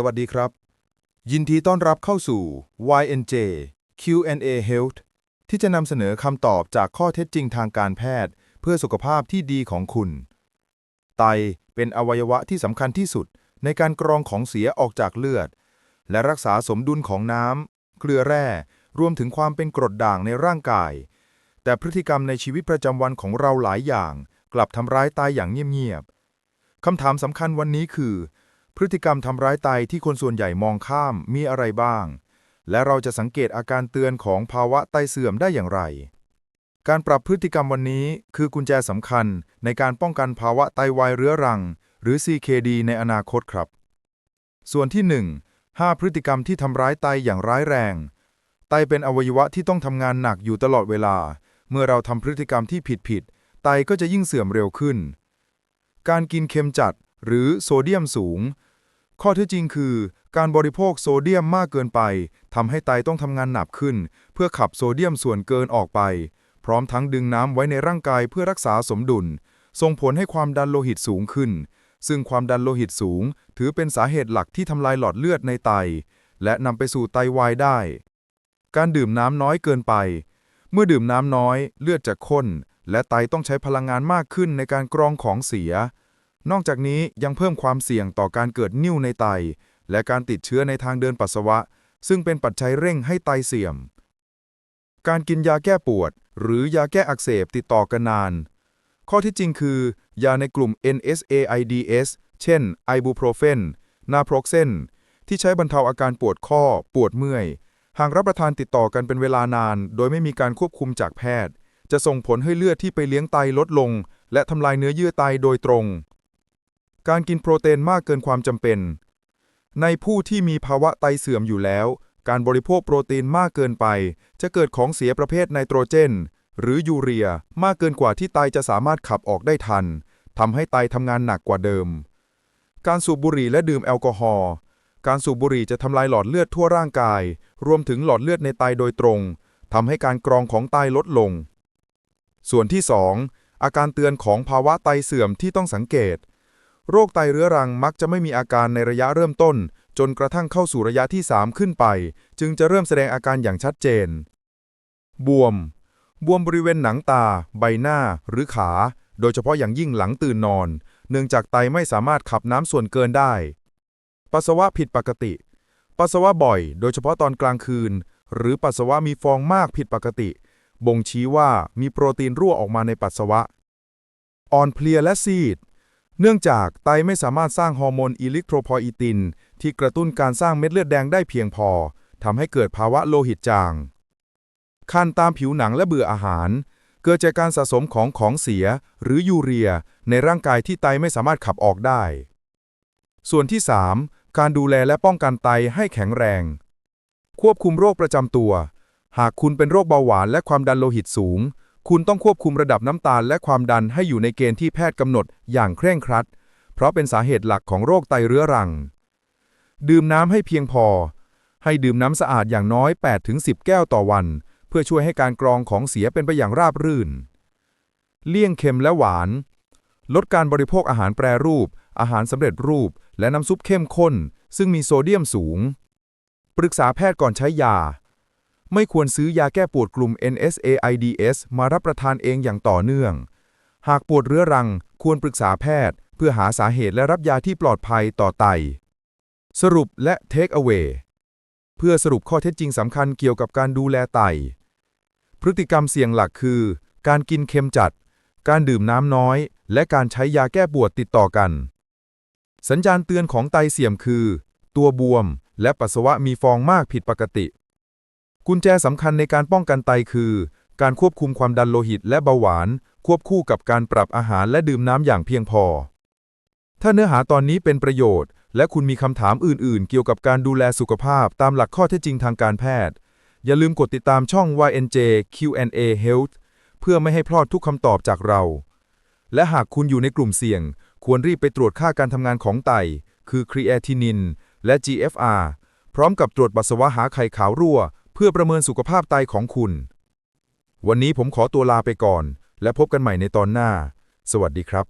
สวัสดีครับ ยินดีต้อนรับเข้าสู่ YNJ Q&A Health ที่จะนำเสนอคำตอบจากข้อเท็จจริงทางการแพทย์ เพื่อสุขภาพที่ดีของคุณ ไตเป็นอวัยวะที่สำคัญที่สุดในการกรองของเสียออกจากเลือด และรักษาสมดุลของน้ำเกลือแร่ รวมถึงความเป็นกรดด่างในร่างกาย แต่พฤติกรรมในชีวิตประจำวันของเราหลายอย่าง กลับทำร้ายไตอย่างเงียบๆคำถามสำคัญวันนี้คือ พฤติกรรมทำร้ายไตที่คนส่วนใหญ่มองข้ามมีอะไรบ้าง และเราจะสังเกตอาการเตือนของภาวะไตเสื่อมได้อย่างไร การปรับพฤติกรรมวันนี้คือกุญแจสำคัญในการป้องกันภาวะไตวายเรื้อรัง หรือ CKD ในอนาคตครับ ส่วนที่ 1 5 พฤติกรรมที่ทำร้ายไตอย่างร้ายแรง ไตเป็นอวัยวะที่ต้องทำงานหนักอยู่ตลอดเวลา เมื่อเราทำพฤติกรรมที่ผิดๆไตก็จะยิ่งเสื่อมเร็วขึ้น การกินเค็มจัดหรือโซเดียมสูง ข้อเท็จจริงคือ การบริโภคโซเดียมมากเกินไปทำให้ไตต้องทำงานหนักขึ้น เพื่อขับโซเดียมส่วนเกินออกไป พร้อมทั้งดึงน้ำไว้ในร่างกายเพื่อรักษาสมดุล ส่งผลให้ความดันโลหิตสูงขึ้น ซึ่งความดันโลหิตสูง ถือเป็นสาเหตุหลักที่ทำลายหลอดเลือดในไต และนำไปสู่ไตวายได้ การดื่มน้ำน้อยเกินไป เมื่อดื่มน้ำน้อย เลือดจะข้น และไตต้องใช้พลังงานมากขึ้นในการกรองของเสีย นอกจากนี้ยังเพิ่มความเสี่ยงต่อการเกิดนิ่วในไต และการติดเชื้อในทางเดินปัสสาวะ ซึ่งเป็นปัจจัยเร่งให้ไตเสื่อม การกินยาแก้ปวด หรือยาแก้อักเสบติดต่อกันนาน ข้อที่จริงคือ ยาในกลุ่ม NSAIDs เช่น ไอบูโปรเฟน นาโพรเซน ที่ใช้บรรเทาอาการปวดข้อ ปวดเมื่อย หากรับประทานติดต่อกันเป็นเวลานาน โดยไม่มีการควบคุมจากแพทย์ จะส่งผลให้เลือดที่ไปเลี้ยงไตลดลง และทำลายเนื้อเยื่อไตโดยตรง การกินโปรตีนมากเกินความจำเป็น ในผู้ที่มีภาวะไตเสื่อมอยู่แล้ว การบริโภคโปรตีนมากเกินไป จะเกิดของเสียประเภทไนโตรเจน หรือยูเรียมากเกินกว่าที่ไตจะสามารถขับออกได้ทันทำให้ไตทำงานหนักกว่าเดิม การสูบบุหรี่และดื่มแอลกอฮอล์การสูบบุหรี่จะทำลายหลอดเลือดทั่วร่างกาย รวมถึงหลอดเลือดในไตโดยตรงทำให้การกรองของไตลดลง ส่วนที่ 2 อาการเตือนของภาวะไตเสื่อมที่ต้องสังเกต โรคไตเรื้อรังมักจะไม่มีอาการในระยะเริ่มต้น จนกระทั่งเข้าสู่ระยะที่ 3 ขึ้นไป จึงจะเริ่มแสดงอาการอย่างชัดเจน บวม บวมบริเวณหนังตา ใบหน้า หรือขา โดยเฉพาะอย่างยิ่งหลังตื่นนอน เนื่องจากไตไม่สามารถขับน้ำส่วนเกินได้ ปัสสาวะผิดปกติ ปัสสาวะบ่อย โดยเฉพาะตอนกลางคืน หรือปัสสาวะมีฟองมากผิดปกติ บ่งชี้ว่ามีโปรตีนรั่วออกมาในปัสสาวะ อ่อนเพลียและซีด เนื่องจากไตไม่สามารถสร้างฮอร์โมนอิลิโทรพออีติน ที่กระตุ้นการสร้างเม็ดเลือดแดงได้เพียงพอทำให้เกิดภาวะโลหิตจางคันตามผิวหนังและเบื่ออาหาร เกิดจากการสะสมของของเสียหรือยูเรีย ในร่างกายที่ไตไม่สามารถขับออกได้ ส่วนที่ 3 การดูแลและป้องกันไตให้แข็งแรง ควบคุมโรคประจำตัว หากคุณเป็นโรคเบาหวานและความดันโลหิตสูง คุณต้องควบคุมระดับน้ำตาลและความดันให้อยู่ในเกณฑ์ที่แพทย์กำหนดอย่างเคร่งครัด เพราะเป็นสาเหตุหลักของโรคไตเรื้อรัง ดื่มน้ำให้เพียงพอ ให้ดื่มน้ำสะอาดอย่างน้อย 8-10 แก้วต่อวัน เพื่อช่วยให้การกรองของเสียเป็นไปอย่างราบรื่น เลี่ยงเค็มและหวาน ลดการบริโภคอาหารแปรรูป อาหารสำเร็จรูป และน้ำซุปเข้มข้น ซึ่งมีโซเดียมสูง ปรึกษาแพทย์ก่อนใช้ยา ไม่ควรซื้อยาแก้ปวดกลุ่ม NSAIDs มารับประทานเองอย่างต่อเนื่อง หากปวดเรื้อรัง ควรปรึกษาแพทย์ เพื่อหาสาเหตุและรับยาที่ปลอดภัยต่อไต สรุปและ Take away เพื่อสรุปข้อเท็จจริงสำคัญเกี่ยวกับการดูแลไต พฤติกรรมเสี่ยงหลักคือ การกินเค็มจัด การดื่มน้ำน้อย และการใช้ยาแก้ปวดติดต่อกัน สัญญาณเตือนของไตเสื่อมคือ ตัวบวม และปัสสาวะมีฟองมากผิดปกติ กุญแจสำคัญในการป้องกันไตคือ การควบคุมความดันโลหิตและเบาหวาน ควบคู่กับการปรับอาหารและดื่มน้ำอย่างเพียงพอ ถ้าเนื้อหาตอนนี้เป็นประโยชน์ และคุณมีคำถามอื่น ๆ เกี่ยวกับการดูแลสุขภาพตามหลักข้อเท็จจริงทางการแพทย์ อย่าลืมกดติดตามช่อง YNJ Q&A Health เพื่อไม่ให้พลาดทุกคำตอบจากเรา และหากคุณอยู่ในกลุ่มเสี่ยง ควรรีบไปตรวจค่าการทำงานของไต คือครีแอทินิน และ GFR พร้อมกับตรวจปัสสาวะหาไข่ขาวรั่ว พื่อประเมินสุขภาพไตของคุณ วันนี้ผมขอตัวลาไปก่อน และพบกันใหม่ในตอนหน้า สวัสดีครับ